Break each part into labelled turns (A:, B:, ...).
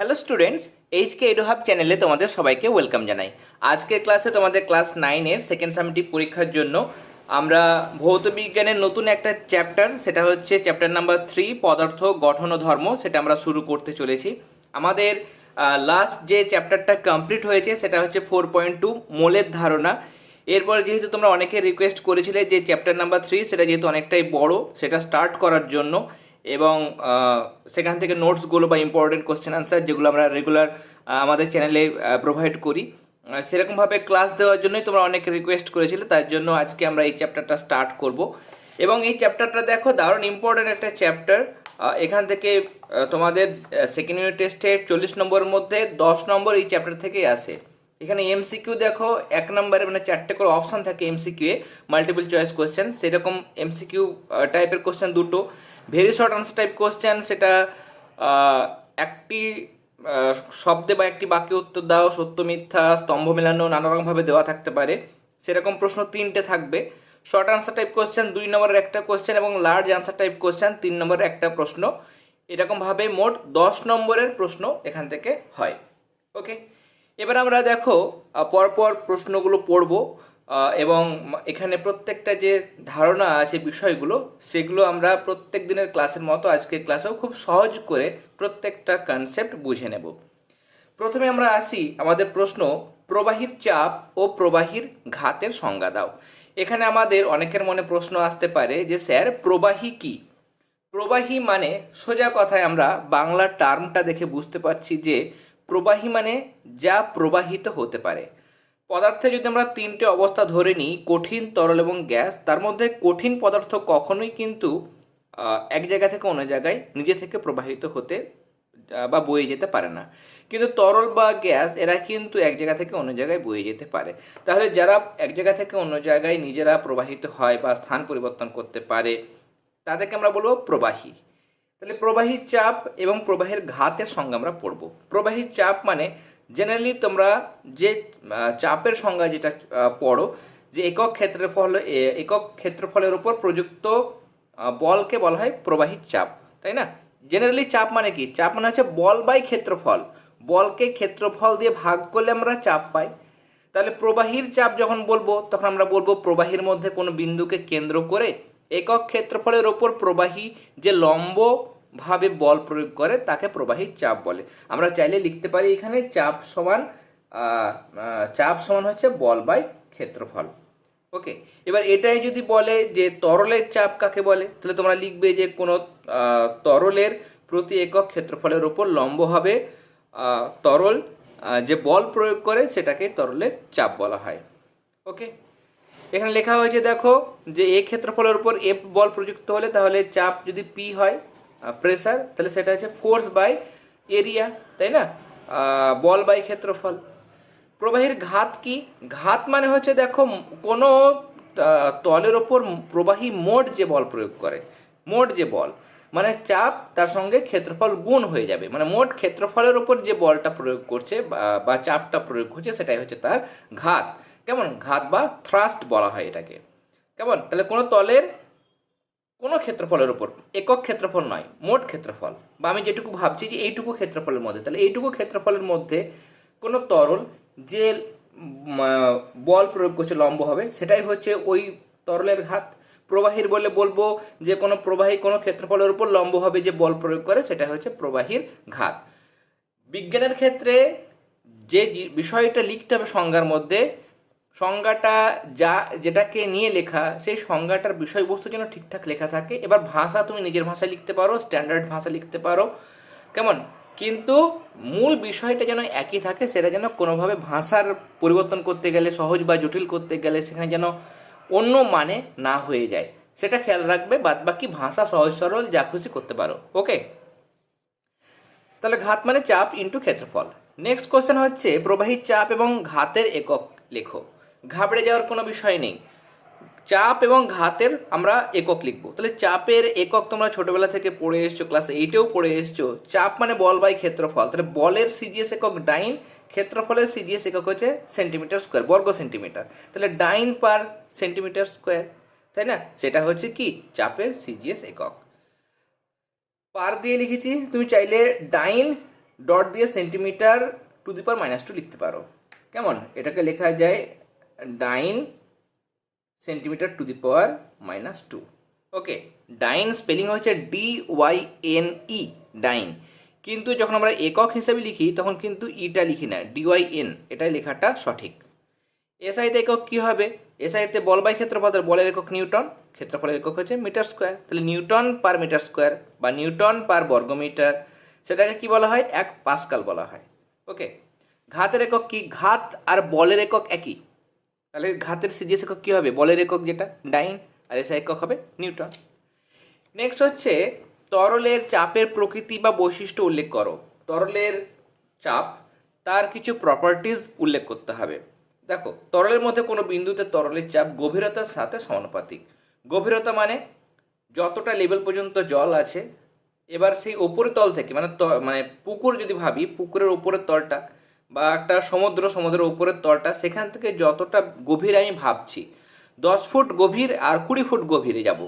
A: Hello students HK এডোহাব চ্যানেলে তোমাদের সবাইকে ওয়েলকাম জানাই। আজকের ক্লাসে তোমাদের ক্লাস নাইনের সেকেন্ড সামিটিভ পরীক্ষার জন্য আমরা ভৌত বিজ্ঞানের নতুন একটা চ্যাপ্টার সেটা হচ্ছে চ্যাপ্টার নাম্বার থ্রি পদার্থ, গঠন ও ধর্ম, সেটা আমরা শুরু করতে চলেছি। আমাদের লাস্ট যে চ্যাপ্টারটা কমপ্লিট হয়েছে, সেটা হচ্ছে ফোর পয়েন্ট টু মোলের ধারণা। এরপর যেহেতু তোমরা অনেকে রিকোয়েস্ট করেছিলে যে চ্যাপ্টার নাম্বার থ্রি সেটা যেহেতু অনেকটাই বড়, সেটা স্টার্ট করার জন্য এবং সেখান থেকে নোটসগুলো বা ইম্পর্টেন্ট কোশ্চেন আনসার যেগুলো আমরা রেগুলার আমাদের চ্যানেলে প্রোভাইড করি। সেরকমভাবে ক্লাস দেওয়ার জন্যই তোমরা অনেক রিকোয়েস্ট করেছিলে, তার জন্য আজকে আমরা এই চ্যাপ্টারটা স্টার্ট করব। এবং এই চ্যাপ্টারটা দেখো, দারুণ ইম্পর্টেন্ট একটা চ্যাপ্টার এখান থেকে তোমাদের সেকেন্ড ইউনিট টেস্টে চল্লিশ নম্বরের মধ্যে দশ নম্বর এই চ্যাপ্টার থেকেই আসে। এখানে এমসিকিউ দেখো, এক নম্বরে মানে চারটে করে অপশন থাকে এমসিকিউ এ মাল্টিপল চয়েস কোশ্চেন সেরকম এমসিকিউ টাইপের কোশ্চেন দুটো। Very short answer type question সেটা একটি শব্দে বা একটি বাক্যে উত্তর দাও, সত্য, মিথ্যা, স্তম্ভ মেলানো, নানা রকমভাবে দেওয়া থাকতে পারে। সেরকম প্রশ্ন তিনটে থাকবে। শর্ট আনসার টাইপ কোশ্চেন দুই নম্বরের একটা কোশ্চেন এবং লার্জ আনসার টাইপ কোশ্চেন তিন নম্বরের একটা প্রশ্ন। এরকমভাবে মোট দশ নম্বরের প্রশ্ন এখান থেকে হয়। ওকে এবার আমরা দেখো পরপর প্রশ্নগুলো পড়ব। এবং এখানে প্রত্যেকটা যে ধারণা আছে বিষয়গুলো, সেগুলো আমরা প্রত্যেক দিনের ক্লাসের মতো আজকের ক্লাসেও খুব সহজ করে প্রত্যেকটা কনসেপ্ট বুঝে নেব। প্রথমে আমরা আসি আমাদের প্রশ্ন, প্রবাহীর চাপ ও প্রবাহীর ঘাতের সংজ্ঞা দাও। এখানে আমাদের অনেকের মনে প্রশ্ন আসতে পারে যে, স্যার, প্রবাহী কি? প্রবাহী মানে সোজা কথায় আমরা বাংলা টার্মটা দেখে বুঝতে পারছি যে, প্রবাহী মানে যা প্রবাহিত হতে পারে। পদার্থে যদি আমরা তিনটে অবস্থা ধরে নিই, কঠিন, তরল এবং গ্যাস, তার মধ্যে কঠিন পদার্থ কখনোই কিন্তু এক জায়গা থেকে অন্য জায়গায় নিজে থেকে প্রবাহিত হতে বা বয়ে যেতে পারে না। কিন্তু তরল বা গ্যাস, এরা কিন্তু এক জায়গা থেকে অন্য জায়গায় বয়ে যেতে পারে। তাহলে যারা এক জায়গা থেকে অন্য জায়গায় নিজেরা প্রবাহিত হয় বা স্থান পরিবর্তন করতে পারে, তাদেরকে আমরা বলব প্রবাহী। তাহলে প্রবাহী চাপ এবং প্রবাহের ঘাতের সঙ্গে আমরা পড়ব। প্রবাহী চাপ মানে জেনারেলি তোমরা যে চাপের সংজ্ঞা যেটা পড়ো, যে একক ক্ষেত্রফল একক ক্ষেত্রফলের উপর প্রযুক্ত বলকে বলা হয় প্রবাহী চাপ, তাই না? জেনারেলি চাপ মানে কি? চাপ মানে হচ্ছে বল বাই ক্ষেত্রফল। বলকে ক্ষেত্রফল দিয়ে ভাগ করলে আমরা চাপ পাই। তাহলে প্রবাহীর চাপ যখন বলব, তখন আমরা বলব প্রবাহীর মধ্যে কোনো বিন্দুকে কেন্দ্র করে একক ক্ষেত্রফলের ওপর প্রবাহী যে লম্ব ভাবে বল প্রয়োগ করে, তাকে প্রবাহী চাপ বলে। আমরা চাইলে লিখতে পারি এখানে চাপ সমান চাপ সমান হচ্ছে বল বাই ক্ষেত্রফল। ওকে, এবার এটাই যদি বলে যে তরলের চাপ কাকে বলে, তাহলে তোমরা লিখবে যে কোনো তরলের প্রতি একক ক্ষেত্রফলের ওপর লম্ব হবে তরল যে বল প্রয়োগ করে সেটাকে তরলের চাপ বলা হয়। ওকে, এখানে লেখা হয়েছে দেখো যে এ ক্ষেত্রফলের উপর এফ বল প্রযুক্ত হলে তাহলে চাপ যদি পি হয় প্রেসার তাহলে সেটা হচ্ছে ফোর্স বাই এরিয়া তাই না? বল বাই ক্ষেত্রফল। প্রবাহীর ঘাত কি? ঘাত মানে হচ্ছে দেখো কোনো তলের ওপর প্রবাহী মোট যে বল প্রয়োগ করে, মোট যে বল মানে চাপ তার সঙ্গে ক্ষেত্রফল গুণ হয়ে যাবে। মানে মোট ক্ষেত্রফলের ওপর যে বলটা প্রয়োগ করছে, বা চাপটা প্রয়োগ করছে, সেটাই হচ্ছে তার ঘাত। কেমন? ঘাত বা থ্রাস্ট বলা হয় এটাকে। কেমন? তাহলে কোনো তলের কোনো ক্ষেত্রফলের উপর, একক ক্ষেত্রফল নয়, মোট ক্ষেত্রফল। বা আমি যেটুকু ভাবছি যে এইটুকু ক্ষেত্রফলের মধ্যে, তাহলে এইটুকু ক্ষেত্রফলের মধ্যে কোনো তরল যে বল প্রয়োগ করছে লম্ব হবে, সেটাই হচ্ছে ওই তরলের ঘাত। প্রবাহীর বলে বলব যে কোনো প্রবাহী কোনো ক্ষেত্রফলের উপর লম্বভাবে যে বল প্রয়োগ করে, সেটা হচ্ছে প্রবাহীর ঘাত। বিজ্ঞানের ক্ষেত্রে যে বিষয়টা লিখতে হবে সংজ্ঞার মধ্যে সংজ্ঞাটা যা, যেটাকে নিয়ে লেখা, সেই সংজ্ঞাটার বিষয়বস্তু যেন ঠিকঠাক লেখা থাকে। এবার ভাষা তুমি নিজের ভাষায় লিখতে পারো স্ট্যান্ডার্ড ভাষা লিখতে পারো। কেমন? কিন্তু মূল বিষয়টা যেন একই থাকে, সেটা যেন কোনোভাবে ভাষার পরিবর্তন করতে গেলে, সহজ বা জটিল করতে গেলে, সেখানে যেন অন্য মানে না হয়ে যায়। সেটা খেয়াল রাখবে বাদ বাকি ভাষা সহজ সরল, যা খুশি করতে পারো। ওকে? তাহলে ঘাত মানে চাপ ইন্টু ক্ষেত্রফল। নেক্সট কোশ্চেন হচ্ছে, প্রবাহী চাপ এবং ঘাতের একক লেখো ঘাবড়ে যাওয়ার কোনো বিষয় নেই। চাপ এবং ঘাতের আমরা একক লিখব। তাহলে চাপের একক তোমরা ছোটবেলা থেকে পড়ে এসছো ক্লাস এইটেও পড়ে এসছো। চাপ মানে বল বাই ক্ষেত্রফল। তাহলে বলের সিজিএস একক ডাইন, ক্ষেত্রফলের সিজিএস একক হচ্ছে সেন্টিমিটার স্কোয়ার বর্গ সেন্টিমিটার তাহলে ডাইন পার সেন্টিমিটার স্কোয়ার তাই না? সেটা হচ্ছে কি? চাপের সিজিএস একক। পার দিয়ে লিখেছি, তুমি চাইলে ডাইন ডট দিয়ে centimetre to the power minus two লিখতে পারো। কেমন? এটাকে লেখা যায় dyne centimetre to the power minus two okay dyne spelling হচ্ছে D Y N E dyne কিন্তু যখন আমরা একক হিসেবে লিখি, তখন কিন্তু ইটা লিখি না ডিওয়াই এন এটাই লেখাটা সঠিক। এসআইতে একক কী হবে? এসআইতে বল বাই ক্ষেত্রফল বলের একক নিউটন, ক্ষেত্রফলের একক হচ্ছে মিটার স্কোয়ার। তাহলে নিউটন পার মিটার স্কোয়ার বা নিউটন পার বর্গমিটার, সেটাকে কি বলা হয়? এক পাস্কাল বলা হয়। ওকে ঘাতের একক কি? ঘাত আর বলের একক একই। তাহলে ঘাতের সিজিএস একক কী হবে? বলের একক যেটা, ডাইন, আর এসআই একক হবে নিউটন নেক্সট হচ্ছে, তরলের চাপের প্রকৃতি বা বৈশিষ্ট্য উল্লেখ করো। তরলের চাপ, তার কিছু প্রপার্টিজ উল্লেখ করতে হবে। দেখো, তরলের মধ্যে কোনো বিন্দুতে তরলের চাপ গভীরতার সাথে সমানুপাতিক। গভীরতা মানে যতটা লেভেল পর্যন্ত জল আছে, এবার সেই ওপরের তল থেকে মানে মানে পুকুর যদি ভাবি, পুকুরের ওপরের তলটা বা একটা সমুদ্র, সমুদ্রের উপরের তলটা, সেখান থেকে যতটা গভীর আমি ভাবছি, দশ ফুট গভীর আর কুড়ি ফুট গভীরে যাব।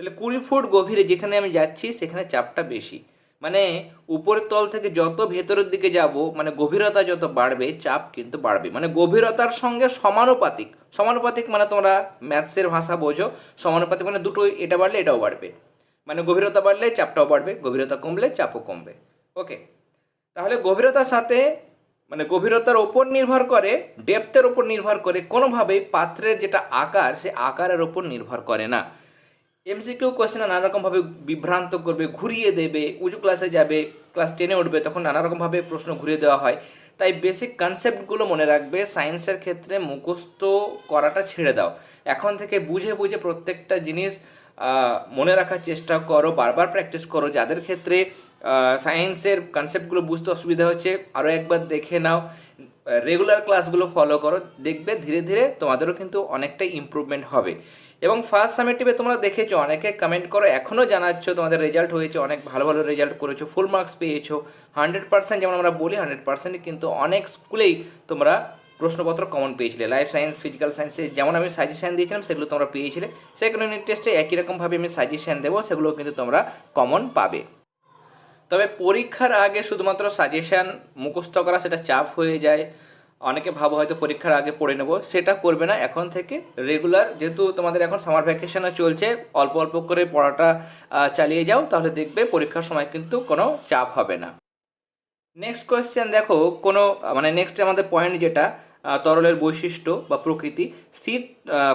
A: তাহলে কুড়ি ফুট গভীরে যেখানে আমি যাচ্ছি, সেখানে চাপটা বেশি। মানে উপরের তল থেকে যত ভেতরের দিকে যাব মানে গভীরতা যত বাড়বে, চাপ কিন্তু বাড়বে। মানে গভীরতার সঙ্গে সমানুপাতিক সমানুপাতিক মানে তোমরা ম্যাথসের ভাষা বোঝো, সমানুপাতিক মানে দুটোই, এটা বাড়লে এটাও বাড়বে। মানে গভীরতা বাড়লে চাপটাও বাড়বে, গভীরতা কমলে চাপও কমবে। ওকে তাহলে গভীরতার সাথে মানে গভীরতার ওপর নির্ভর করে ডেপথের ওপর নির্ভর করে কোনোভাবেই পাত্রের যেটা আকার, সে আকারের ওপর নির্ভর করে না। এমসিকিউ কোশ্চেনে নানা রকমভাবে বিভ্রান্ত করবে, ঘুরিয়ে দেবে, উঁচু ক্লাসে যাবে ক্লাস টেনে উঠবে, তখন নানা রকমভাবে প্রশ্ন ঘুরিয়ে দেওয়া হয়। তাই বেসিক কনসেপ্টগুলো মনে রাখবে সায়েন্সের ক্ষেত্রে মুখস্থ করাটা ছেড়ে দাও। এখন থেকে বুঝে বুঝে প্রত্যেকটা জিনিস মনে রাখার চেষ্টা করো, বারবার প্র্যাকটিস করো। যাদের ক্ষেত্রে সায়েন্সের কনসেপ্টগুলো বুঝতে অসুবিধা হচ্ছে। আরও একবার দেখে নাও। রেগুলার ক্লাসগুলো ফলো করো। দেখবে ধীরে ধীরে তোমাদেরও কিন্তু অনেকটাই ইমপ্রুভমেন্ট হবে। এবং ফার্স্ট সামেটিভে তোমরা দেখেছ, অনেকে কমেন্ট করো এখনও জানাচ্ছ তোমাদের রেজাল্ট হয়েছে, অনেক ভালো ভালো রেজাল্ট করেছ ফুল মার্কস পেয়েছ। হান্ড্রেড পার্সেন্ট যেমন আমরা বলি হান্ড্রেড পার্সেন্ট কিন্তু অনেক স্কুলেই তোমরা প্রশ্নপত্র কমন পেয়েছিলে। লাইফ সায়েন্স ফিজিক্যাল সায়েন্সে যেমন আমি সাজেশন দিয়েছিলাম, সেগুলো তোমরা পেয়েছিলে। সেকেন্ড ইউনিট টেস্টে একই রকমভাবে আমি সাজেশন দেবো সেগুলো কিন্তু তোমরা কমন পাবে। তবে পরীক্ষার আগে শুধুমাত্র সাজেশান মুখস্থ করা সেটা চাপ হয়ে যায়। অনেকে ভাবো হয়তো পরীক্ষার আগে পড়ে নেব, সেটা করবে না। এখন থেকে রেগুলার যেহেতু তোমাদের এখন সামার ভ্যাকেশনও চলছে, অল্প অল্প করে পড়াটা চালিয়ে যাও, তাহলে দেখবে পরীক্ষার সময় কিন্তু কোনো চাপ হবে না। নেক্সট কোয়েশ্চেন দেখো, কোনো মানে নেক্সট আমাদের পয়েন্ট যেটা তরলের বৈশিষ্ট্য বা প্রকৃতি। স্থির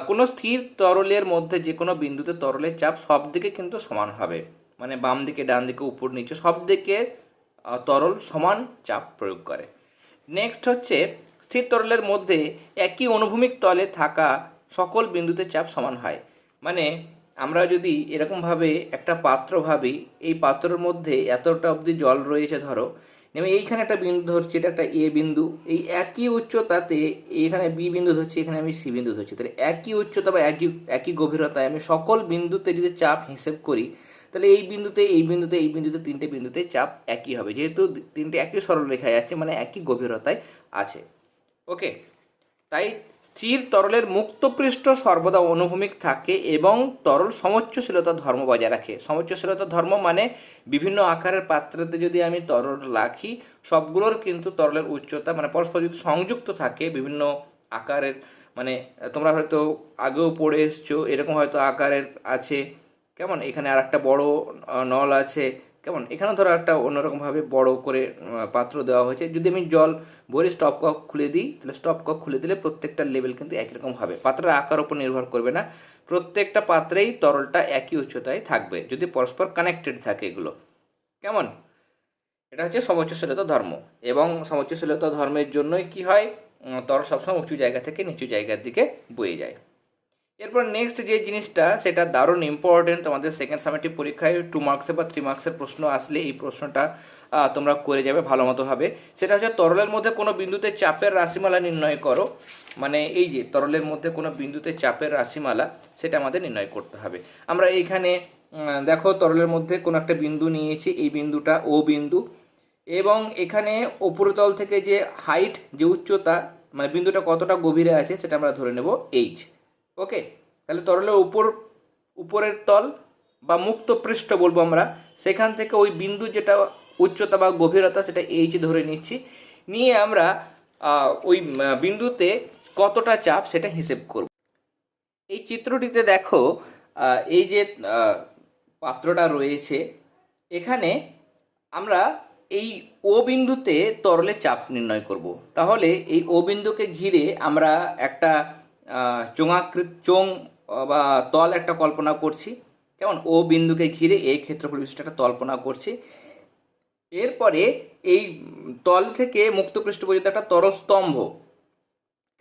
A: কোনো স্থির তরলের মধ্যে যে কোনো বিন্দুতে তরলের চাপ সব দিকে কিন্তু সমান হবে। মানে বাম দিকে, ডান দিকে, উপর, নিচে, সব দিকে তরল সমান চাপ প্রয়োগ করে। নেক্সট হচ্ছে, স্থির তরলের মধ্যে একই অনুভূমিক তলে থাকা সকল বিন্দুতে চাপ সমান হয়। মানে আমরা যদি এরকমভাবে একটা পাত্র ভাবি, এই পাত্রের মধ্যে এতটা অবধি জল রয়েছে, ধরো নেমে এইখানে একটা বিন্দু ধরছি, এটা একটা এ বিন্দু, এই একই উচ্চতাতে এখানে বি বিন্দু ধরছি, এখানে আমি সি বিন্দু ধরছি। তাহলে একই উচ্চতা বা একই একই গভীরতায় আমি সকল বিন্দুতে যদি চাপ হিসেব করি তাহলে এই বিন্দুতে এই বিন্দুতে এই বিন্দুতে তিনটে বিন্দুতে চাপ একই হবে। যেহেতু তিনটে একই সরল রেখায় আছে মানে একই গভীরতায় আছে। ওকে? তাই স্থির তরলের মুক্ত পৃষ্ঠ সর্বদা অনুভূমিক থাকে এবং তরল সমোচ্চশীলতা ধর্ম বজায় রাখে। সমোচ্চশীলতা ধর্ম মানে বিভিন্ন আকারের পাত্রতে যদি আমি তরল রাখি, সবগুলোর কিন্তু তরলের উচ্চতা মানে পরস্পর যদি সংযুক্ত থাকে বিভিন্ন আকারের মানে তোমরা হয়তো আগেও পড়ে এসছো, এরকম হয়তো আকারের আছে। কেমন? এখানে আর একটা বড় নল আছে, কেমন? এখানে ধরো একটা অন্যরকমভাবে বড় করে পাত্র দেওয়া হয়েছে। যদি আমি জল ভরে স্টপ কক খুলে দিই, তাহলে স্টপ কক খুলে দিলে প্রত্যেকটা লেভেল কিন্তু একই রকম হবে। পাত্রের আকার উপর নির্ভর করবে না। প্রত্যেকটা পাত্রেই তরলটা একই উচ্চতায় থাকবে, যদি পরস্পর কানেক্টেড থাকে এগুলো। কেমন? এটা হচ্ছে সমোচ্চশীলতা ধর্ম। এবং সমোচ্চশীলতা ধর্মের জন্যই কি হয়? তরল সবসময় উঁচু জায়গা থেকে নিচু জায়গার দিকে বয়ে যায়। এরপর নেক্সট যে জিনিসটা, সেটা দারুণ ইম্পর্টেন্ট তোমাদের সেকেন্ড সামেটিভ পরীক্ষায় টু মার্কসের বা থ্রি মার্কসের প্রশ্ন আসলে এই প্রশ্নটা তোমরা করে যাবে ভালো মতো হবে। সেটা হচ্ছে তরলের মধ্যে কোনো বিন্দুতে চাপের রাশিমালা নির্ণয় করো। মানে এই যে তরলের মধ্যে কোনো বিন্দুতে চাপের রাশিমালা, সেটা আমাদের নির্ণয় করতে হবে। আমরা এইখানে দেখো তরলের মধ্যে কোনো একটা বিন্দু নিয়েছি, এই বিন্দুটা ও বিন্দু। এবং এখানে উপরতল থেকে যে হাইট যে উচ্চতা মানে বিন্দুটা কতটা গভীরে আছে, সেটা আমরা ধরে নেব এইচ ওকে তাহলে তরলের উপর, উপরের তল বা মুক্ত পৃষ্ঠ বলব আমরা। সেখান থেকে ওই বিন্দু যেটা উচ্চতা বা গভীরতা, সেটা এইচ ধরে নিচ্ছি। নিয়ে আমরা ওই বিন্দুতে কতটা চাপ সেটা হিসেব করব। এই চিত্রটিতে দেখো এই যে পাত্রটা রয়েছে, এখানে আমরা এই ও বিন্দুতে তরলের চাপ নির্ণয় করব। তাহলে এই ও বিন্দুকে ঘিরে আমরা একটা চোঙাকৃত চোং বা তল একটা কল্পনা করছি। কেমন? ও বিন্দুকে ঘিরে এই ক্ষেত্রফল বিশিষ্ট একটা কল্পনা করছি। এরপরে এই তল থেকে মুক্ত পৃষ্ঠ পর্যন্ত একটা তরল স্তম্ভ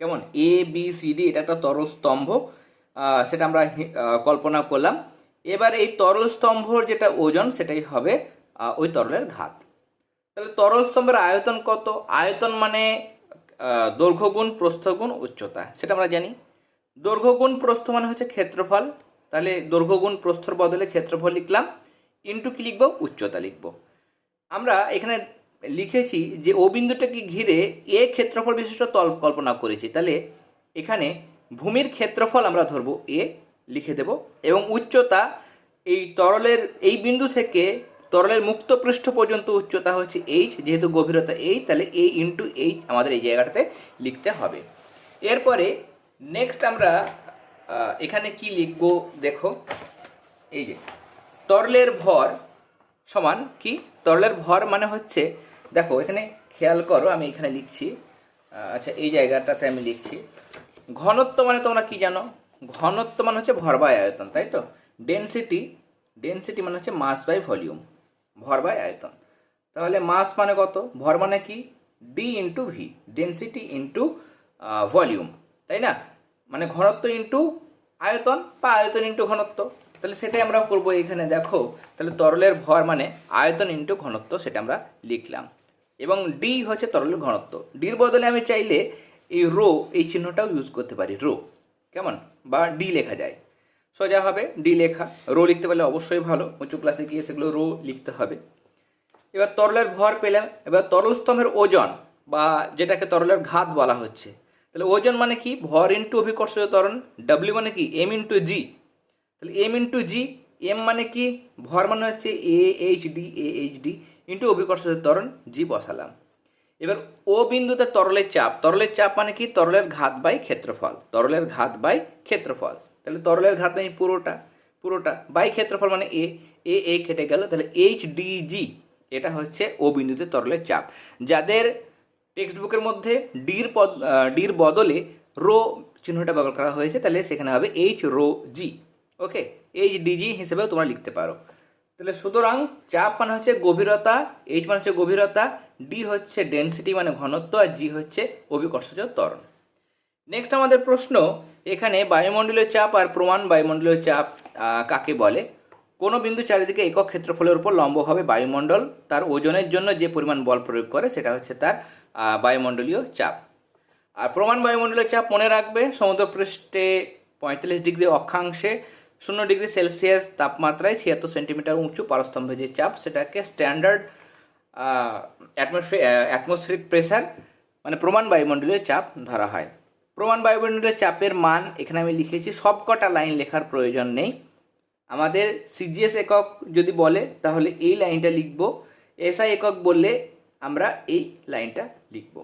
A: কেমন? এ বি সি ডি এটা একটা তরল স্তম্ভ সেটা আমরা কল্পনা করলাম। এবার এই তরল স্তম্ভর যেটা ওজন, সেটাই হবে ওই তরলের ঘাত। তাহলে তরল স্তম্ভের আয়তন কত? আয়তন মানে আহ, দৈর্ঘ্য গুণ প্রস্থ গুণ উচ্চতা। সেটা আমরা জানি। দৈর্ঘ্য গুণ প্রস্থ মানে হচ্ছে ক্ষেত্রফল। তাহলে দৈর্ঘ্য গুণ প্রস্থর বদলে ক্ষেত্রফল লিখলাম। ইন্টু কি লিখব? উচ্চতা লিখব। আমরা এখানে লিখেছি যে ও বিন্দুটাকে ঘিরে এ ক্ষেত্রফল বিশিষ্ট তল কল্পনা করেছি। তাহলে এখানে ভূমির ক্ষেত্রফল আমরা ধরবো এ লিখে দেব এবং উচ্চতা এই তরলের এই বিন্দু থেকে তরলের মুক্ত পৃষ্ঠ পর্যন্ত উচ্চতা হচ্ছে এইচ যেহেতু গভীরতা এই তাহলে এ ইন্টু এইচ আমাদের এই জায়গাটাতে লিখতে হবে। এরপরে নেক্সট আমরা এখানে কি লিখব? দেখো, এই যে, তরলের ভর সমান কি? তরলের ভর মানে হচ্ছে, দেখো, এখানে খেয়াল করো, আমি এখানে লিখছি আচ্ছা এই জায়গাটাতে আমি লিখছি, ঘনত্ব মানে তোমরা কি জানো? ঘনত্ব মানে হচ্ছে ভর বাই আয়তন, তাই তো? ডেনসিটি ডেনসিটি মানে হচ্ছে মাস বাই ভলিউম ভর বাই আয়তন। তাহলে মাস মানে কত? ভর মানে কি? D into V density into volume তাই না? মানে ঘনত্ব ইন্টু আয়তন বা আয়তন ইন্টু ঘনত্ব। তাহলে সেটাই আমরা করব এখানে, দেখো। তাহলে তরলের ভর মানে আয়তন ইন্টু ঘনত্ব, সেটা আমরা লিখলাম। এবং ডি হচ্ছে তরলের ঘনত্ব। ডির বদলে আমি চাইলে এই রো, এই চিহ্নটাও ইউজ করতে পারি, রো। কেমন? বা ডি লেখা যায়। সোজা হবে, ডি লেখা। রো লিখতে পারলে অবশ্যই ভালো, উঁচু ক্লাসে গিয়ে সেগুলো রো লিখতে হবে। এবার তরলের ভর পেলাম, এবার তরল স্তম্ভের ওজন বা যেটাকে তরলের ঘাত বলা হচ্ছে, তাহলে ওজন মানে কি? ভর ইন্টু অভিকর্ষজ ত্বরণ ডাব্লিউ মানে কি? এম ইন্টু জি তাহলে এম ইন্টু জি এম মানে কি? ভর মানে হচ্ছে A H D A H D into অভিকর্ষজ ত্বরণ জি বসালাম। এবার ও বিন্দুতে তরলের চাপ তরলের চাপ মানে কি? তরলের ঘাত বাই ক্ষেত্রফল, তরলের ঘাত বাই ক্ষেত্রফল। তাহলে তরলের ঘাত নেই পুরোটা পুরোটা। বাই ক্ষেত্রফল মানে এ এ এ কেটে গেল, তাহলে এইচ ডি জি এটা হচ্ছে ও বিন্দুতে তরলের চাপ। যাদের টেক্সট বুকের মধ্যে ডির পদ ডির বদলে রো চিহ্নটা ব্যবহার করা হয়েছে, তাহলে সেখানে হবে H rho G okay H DG হিসেবেও তোমরা লিখতে পারো। তাহলে সুতরাং চাপ মানে হচ্ছে গভীরতা এইচ মানে হচ্ছে গভীরতা ডি হচ্ছে ডেনসিটি মানে ঘনত্ব, আর জি হচ্ছে অভিকর্ষজ ত্বরণ। নেক্সট আমাদের প্রশ্ন, এখানে বায়ুমণ্ডলীয় চাপ আর প্রমাণ বায়ুমণ্ডলীয় চাপ কাকে বলে? কোনো বিন্দু চারিদিকে একক ক্ষেত্রফলের উপর লম্বভাবে বায়ুমণ্ডল, তার ওজনের জন্য যে পরিমাণ বল প্রয়োগ করে সেটা হচ্ছে তার বায়ুমণ্ডলীয় চাপ। আর প্রমাণ বায়ুমণ্ডলীয় চাপ মনে রাখবে, সমুদ্রপৃষ্ঠে পঁয়তাল্লিশ ডিগ্রি অক্ষাংশে শূন্য ডিগ্রি সেলসিয়াস তাপমাত্রায় ছিয়াত্তর সেন্টিমিটার উঁচু পারস্তম্ভে যে চাপ, সেটাকে স্ট্যান্ডার্ড অ্যাটমসফিয়ারিক প্রেসার মানে প্রমাণ বায়ুমণ্ডলীয় চাপ ধরা হয়। প্রমাণ বায়ুমণ্ডলীয় চাপের মান এখানে আমি লিখেছি, সবকটা লাইন লেখার প্রয়োজন নেই। আমাদের সিজিএস একক যদি বলে, তাহলে এই লাইনটা লিখব। এসআই একক বললে আমরা এই লাইনটা লিখব।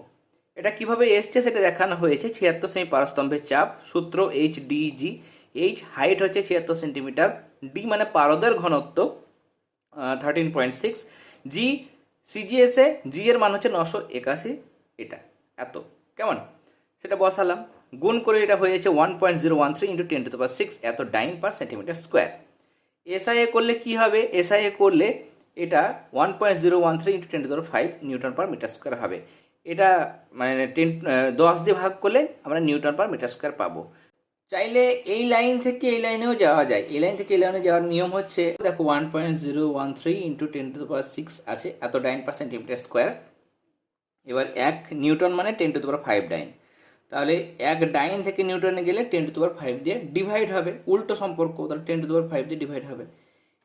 A: এটা কীভাবে এসছে সেটা দেখানো হয়েছে, ছিয়াত্তর সেমি পারস্তম্ভের চাপ, সূত্র H D G H height হচ্ছে ছিয়াত্তর সেন্টিমিটার। ডি মানে পারদের ঘনত্ব থার্টিন পয়েন্ট সিক্স জি সিজিএসে জি এর মান হচ্ছে নশো একাশি। এটা, এত। কেমন? সেটা বসালাম। গুণ করে এটা হয়েছে one point zero one three into ten to per six এত ডাইন পার সেন্টিমিটার স্কোয়ার এসআইএ করলে কি হবে? এসআইএ করলে এটা one point zero one three into ten to five newton per metre square হবে। এটা মানে টেন দশ দিয়ে ভাগ করলে আমরা নিউটন পার মিটার স্কোয়ার পাবো। চাইলে এই লাইন থেকে এই লাইনেও যাওয়া যায়। এই লাইন থেকে এই লাইনে যাওয়ার নিয়ম হচ্ছে, দেখো one point zero one three into ten to power six আছে, এত ডাইন পার সেন্টিমিটার স্কোয়ার এবার এক নিউটন মানে ten to power five dyne তাহলে এক ডাইন থেকে নিউটনে গেলে টেন টু পাওয়ার ফাইভ দিয়ে ডিভাইড হবে। উল্টো সম্পর্ক, তাহলে টেন টু পাওয়ার ফাইভ দিয়ে ডিভাইড হবে।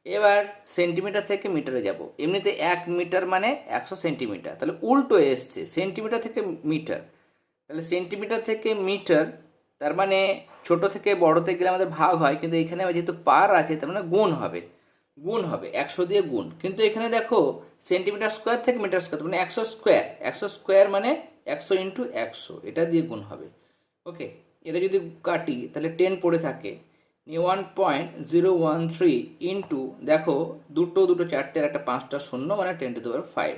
A: এবার সেন্টিমিটার থেকে মিটারে যাব। এমনিতে এক মিটার মানে একশো সেন্টিমিটার তাহলে উল্টো এসছে সেন্টিমিটার থেকে মিটার তাহলে সেন্টিমিটার থেকে মিটার তার মানে ছোট থেকে বড়তে গেলে আমাদের ভাগ হয়, কিন্তু এখানে যেহেতু পার আছে, তার মানে গুণ হবে। গুণ হবে, একশো দিয়ে গুণ। কিন্তু এখানে দেখো সেন্টিমিটার স্কোয়ার থেকে মিটার স্কোয়ার মানে একশো স্কোয়ার একশো স্কোয়ার মানে একশো ইন্টু একশো, এটা দিয়ে গুণ হবে। ওকে এটা যদি কাটি, তাহলে টেন পড়ে থাকে। নিয়ে one point zero one three into দেখো, দুটো দুটো, চারটে, আর একটা পাঁচটা শূন্য মানে টেন টু দেওয়ার ফাইভ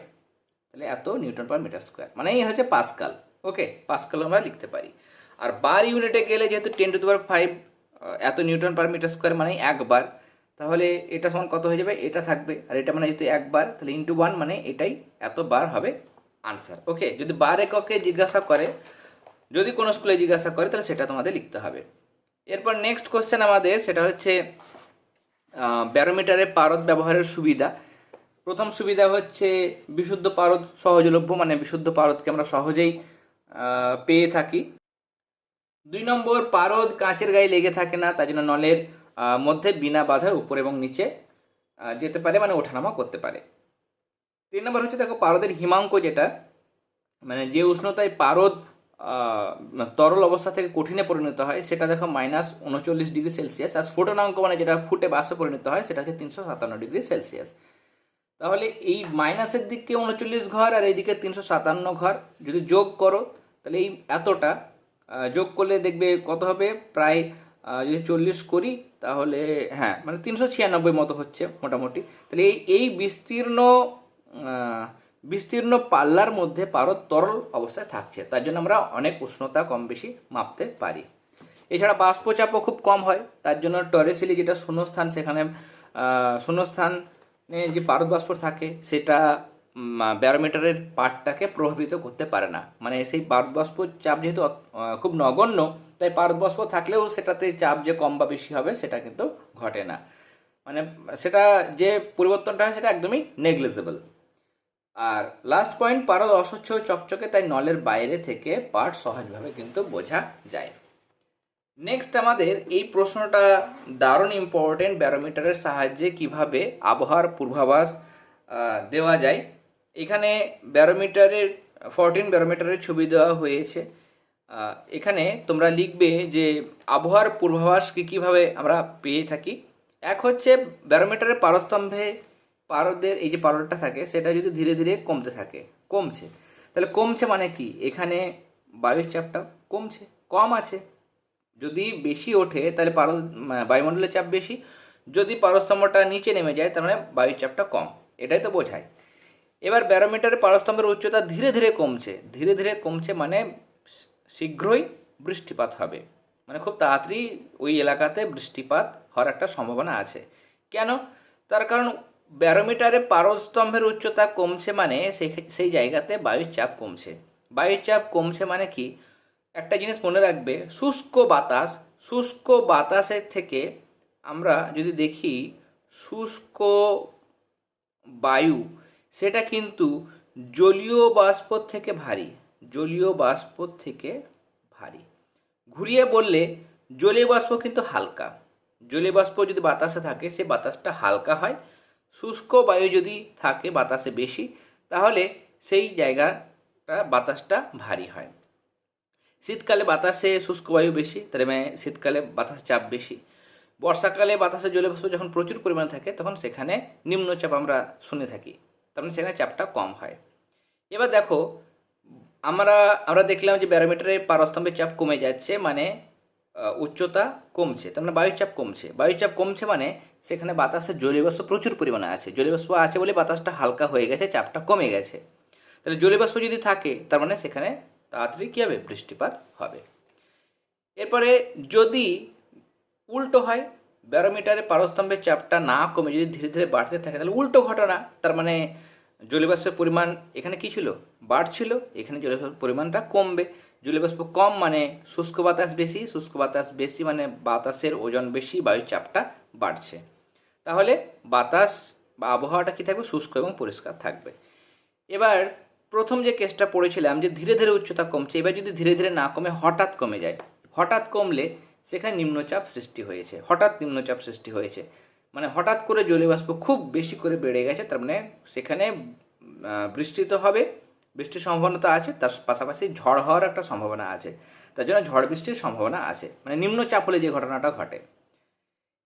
A: তাহলে এত নিউটন পার মিটার স্কোয়ার। মানে এই হচ্ছে পাসকাল। ওকে পাসকাল আমরা লিখতে পারি। আর বার ইউনিটে গেলে যেহেতু টেন টু দেওয়ার ফাইভ এত নিউটন পার মিটার স্কোয়ার মানে একবার, তাহলে এটা সমান কত হয়ে যাবে? এটা থাকবে। আর এটা মানে যেহেতু একবার, তাহলে ইন্টু ওয়ান মানে এটাই এত বার হবে। আনসার ওকে যদি বার এককে জিজ্ঞাসা করে, যদি কোনো স্কুলে জিজ্ঞাসা করে, তাহলে সেটা তোমাদের লিখতে হবে। এরপর নেক্সট কোশ্চেন আমাদের, সেটা হচ্ছে ব্যারোমিটারে পারদ ব্যবহারের সুবিধা। প্রথম সুবিধা হচ্ছে বিশুদ্ধ পারদ সহজলভ্য মানে বিশুদ্ধ পারদকে আমরা সহজেই পেয়ে থাকি। দুই নম্বর, পারদ কাঁচের গায়ে লেগে থাকে না, তার জন্য নলের মধ্যে বিনা বাধায় উপর এবং নিচে যেতে পারে মানে ওঠানামা করতে পারে। তিন নম্বর হচ্ছে দেখো পারদের হিমাঙ্ক যেটা মানে যে উষ্ণতায় পারদ তরল অবস্থা থেকে কঠিনে পরিণত হয়, সেটা দেখো মাইনাস উনচল্লিশ ডিগ্রি সেলসিয়াস আর স্ফোটনাঙ্ক মানে যেটা ফুটে বাষ্পে পরিণত হয়, সেটা হচ্ছে তিনশো সাতান্ন ডিগ্রি সেলসিয়াস তাহলে এই মাইনাসের দিকে উনচল্লিশ ঘর আর এইদিকে তিনশো সাতান্ন ঘর, যদি যোগ করো, তাহলে এই এতটা যোগ করলে দেখবে কত হবে? প্রায় যদি চল্লিশ করি, তাহলে হ্যাঁ মানে তিনশো ছিয়ানব্বই মতো হচ্ছে মোটামুটি। তাহলে এই এই বিস্তীর্ণ বিস্তীর্ণ পাল্লার মধ্যে পারদ তরল অবস্থায় থাকছে। তার জন্য আমরা অনেক উষ্ণতা কম বেশি মাপতে পারি। এছাড়া বাষ্পচাপও খুব কম হয়। তার জন্য টরেসিলি যেটা শূন্যস্থান, সেখানে শূন্যস্থানে যে পারদ বাষ্প থাকে, সেটা ব্যারোমিটারের পার্টটাকে প্রভাবিত করতে পারে না। মানে সেই পারদ বাষ্প চাপ যেহেতু খুব নগণ্য, তাই পারদ বাষ্প থাকলেও সেটাতে চাপ যে কম বা বেশি হবে, সেটা কিন্তু ঘটে না। মানে সেটা যে পরিবর্তনটা হয়, সেটা একদমই নেগলিজেবল আর লাস্ট পয়েন্ট পারদ অস্বচ্ছ চকচকে, তাই নলের বাইরে থেকে পার্ট সহজভাবে কিন্তু বোঝা যায়। নেক্সট আমাদের এই প্রশ্নটা দারুণ ইম্পর্টেন্ট ব্যারোমিটারের সাহায্যে কীভাবে আবহাওয়ার পূর্বাভাস দেওয়া যায়। এখানে ব্যারোমিটারের ফরটিন ব্যারোমিটারের ছবি দেওয়া হয়েছে। এখানে তোমরা লিখবে যে আবহাওয়ার পূর্বাভাসকে কীভাবে আমরা পেয়ে থাকি। এক হচ্ছে ব্যারোমিটারের পারস্তম্ভে পারদের এই যে পারদটা থাকে, সেটা যদি ধীরে ধীরে কমতে থাকে, কমছে। তাহলে কমছে মানে কি? এখানে বায়ুর চাপটা কমছে, কম আছে। যদি বেশি ওঠে, তাহলে মানে বায়ুমণ্ডলের চাপ বেশি। যদি পারস্তম্ভটা নিচে নেমে যায়, তার মানে বায়ুর চাপটা কম। এটাই তো বোঝায়। এবার ব্যারোমিটারের পারস্তম্ভের উচ্চতা ধীরে ধীরে কমছে। ধীরে ধীরে কমছে মানে শীঘ্রই বৃষ্টিপাত হবে। মানে খুব তাড়াতাড়ি ওই এলাকাতে বৃষ্টিপাত হওয়ার একটা সম্ভাবনা আছে। কেন? তার কারণ ব্যারোমিটারে পারস্তম্ভের উচ্চতা কমছে মানে সেই সেই জায়গাতে বায়ুর চাপ কমছে। বায়ুর চাপ কমছে মানে কি? একটা জিনিস মনে রাখবে, শুষ্ক বাতাস, শুষ্ক বাতাসের থেকে আমরা যদি দেখি, শুষ্ক বায়ু, সেটা কিন্তু জলীয় বাষ্প থেকে ভারী, জলীয় বাষ্প থেকে ভারী। ঘুরিয়ে বললে, জলীয় বাষ্প কিন্তু হালকা। জলীয় বাষ্প যদি বাতাসে থাকে, সে বাতাসটা হালকা হয় শুষ্ক বায়ু যদি থাকে, বাতাসে বেশি, তাহলে সেই জায়গাটা, বাতাসটা ভারী হয়। শীতকালে বাতাসে শুষ্ক বায়ু বেশি তাহলে মানে শীতকালে বাতাসে চাপ বেশি। বর্ষাকালে বাতাসে জলবাষ্প যখন প্রচুর পরিমাণে থাকে, তখন সেখানে নিম্নচাপ আমরা শুনে থাকি, তার মানে সেখানে চাপটা কম হয়। এবার দেখো, আমরা আমরা দেখলাম যে ব্যারোমিটারের পারস্তম্ভের চাপ কমে যাচ্ছে মানে উচ্চতা কমছে। তার মানে বায়ুর চাপ কমছে। বায়ুর চাপ কমছে মানে সেখানে বাতাসে জলীয়বাষ্প প্রচুর পরিমাণে আছে। জলীয়বাষ্প আছে বলে বাতাসটা হালকা হয়ে গেছে, চাপটা কমে গেছে। তাহলে জলীয়বাষ্প যদি থাকে, তার মানে সেখানে তাড়াতাড়ি কী হবে? বৃষ্টিপাত হবে। এরপরে যদি উল্টো হয় ব্যারোমিটারে পারস্তম্ভের চাপটা না কমে, যদি ধীরে ধীরে বাড়তে থাকে, তাহলে উল্টো ঘটনা, তার মানে জলীয়বাষ্পের পরিমাণ এখানে কী ছিল? বাড়ছিল, এখানে জলীয়বাষ্পের পরিমাণটা কমবে। জলীয়বাষ্প কম মানে শুষ্ক বাতাস বেশি, শুষ্ক বাতাস বেশি মানে বাতাসের ওজন বেশি, বায়ুর চাপটা বাড়ছে। তাহলে বাতাস বা আবহাওয়াটা কী থাকবে? শুষ্ক এবং পরিষ্কার থাকবে। এবার প্রথম যে কেসটা পড়েছিলাম যে ধীরে ধীরে উচ্চতা কমছে, এবার যদি ধীরে ধীরে না কমে, হঠাৎ কমে যায়। হঠাৎ কমলে সেখানে নিম্নচাপ সৃষ্টি হয়েছে। হঠাৎ নিম্নচাপ সৃষ্টি হয়েছে। মানে হঠাৎ করে জলীয়বাষ্প খুব বেশি করে বেড়ে গেছে, তার মানে সেখানে বৃষ্টি তো হবে বৃষ্টির সম্ভাবনা আছে, তার পাশাপাশি ঝড় হওয়ার একটা সম্ভাবনা আছে। তার জন্য ঝড় বৃষ্টির সম্ভাবনা আছে। মানে নিম্নচাপ হলে যে ঘটনাটা ঘটে।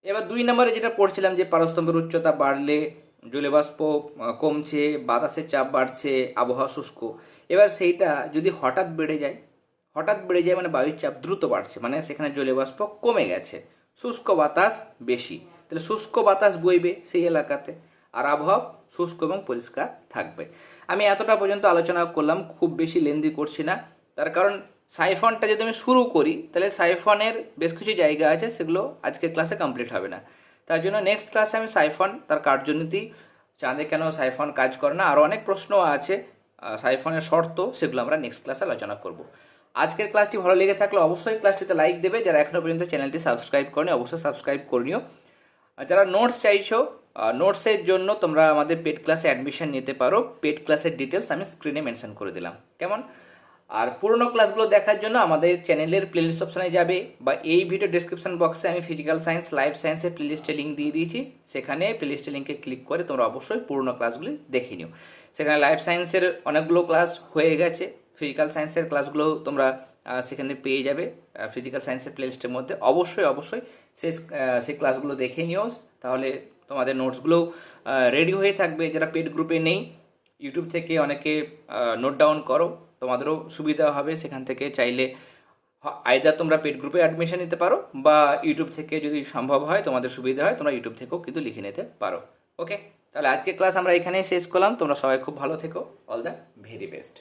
A: এবার দুই নম্বরে যেটা পড়ছিলাম যে পারস্তম্ভের উচ্চতা বাড়লে জলবাষ্প কমছে, বাতাসের চাপ বাড়ছে, আবহাওয়া শুষ্ক। এবার সেইটা যদি হঠাৎ বেড়ে যায়, হঠাৎ বেড়ে যায় মানে বায়ুর চাপ দ্রুত বাড়ছে মানে সেখানে জলবাষ্প কমে গেছে। শুষ্ক বাতাস বেশি। তাহলে শুষ্ক বাতাস বইবে সেই এলাকাতে। আর আবহাওয়া শুষ্ক এবং পরিষ্কার থাকবে। আমি এতটা পর্যন্ত আলোচনা করলাম, খুব বেশি লেন্দি করছি না। তার কারণ সাইফনটা যদি আমি শুরু করি, তাহলে সাইফনের বেশ কিছু জায়গা আছে, সেগুলো আজকের ক্লাসে কমপ্লিট হবে না। তার জন্য নেক্সট ক্লাসে আমি সাইফন, তার কার্যনীতি, চাঁদে কেন সাইফন কাজ করে না আরও অনেক প্রশ্ন আছে সাইফনের শর্ত, সেগুলো আমরা নেক্সট ক্লাসে আলোচনা করব। আজকের ক্লাসটি ভালো লেগে থাকলে অবশ্যই ক্লাসটিতে লাইক দেবে। যারা এখনও পর্যন্ত চ্যানেলটি সাবস্ক্রাইব করেনি, অবশ্যই সাবস্ক্রাইব করে নিও। যারা নোটস চাইছো নোটসের জন্য তোমরা আমাদের পেড ক্লাসে অ্যাডমিশন নিতে পারো। পেড ক্লাসের ডিটেলস আমি স্ক্রিনে মেনশন করে দিলাম। কেমন? আর পুরোনো ক্লাসগুলো দেখার জন্য আমাদের চ্যানেলের প্লেলিস্ট অপশানে যাবে বা এই ভিডিও ডেসক্রিপশন বক্সে আমি ফিজিক্যাল সায়েন্স লাইফ সায়েন্সের প্লেলিস্টের লিঙ্ক দিয়ে দিয়েছি। সেখানে প্লেলিস্টের লিঙ্কে ক্লিক করে তোমরা অবশ্যই পুরোনো ক্লাসগুলি দেখে নিও। সেখানে লাইফ সায়েন্সের অনেকগুলো ক্লাস হয়ে গেছে। ফিজিক্যাল সায়েন্সের ক্লাসগুলো তোমরা সেখানে পেয়ে যাবে। ফিজিক্যাল সায়েন্সের প্লেলিস্টের মধ্যে। অবশ্যই অবশ্যই আহ, সেই ক্লাসগুলো দেখে নিও। তাহলে তোমাদের নোটসগুলো রেডি হয়ে থাকবে। যারা পেড গ্রুপে নেই ইউটিউব থেকে অনেকে নোট ডাউন করো। তোমাদেরও সুবিধা হবে। সেখান থেকে চাইলে আইদার তোমরা পেড গ্রুপে অ্যাডমিশন নিতে পারো বা ইউটিউব থেকে যদি সম্ভব হয়, তোমাদের সুবিধা হয়, তোমরা ইউটিউব থেকেও কিন্তু লিখে নিতে পারো। ওকে তাহলে আজকে ক্লাস আমরা এখানেই শেষ করলাম। তোমরা সবাই খুব ভালো থেকো। All the very best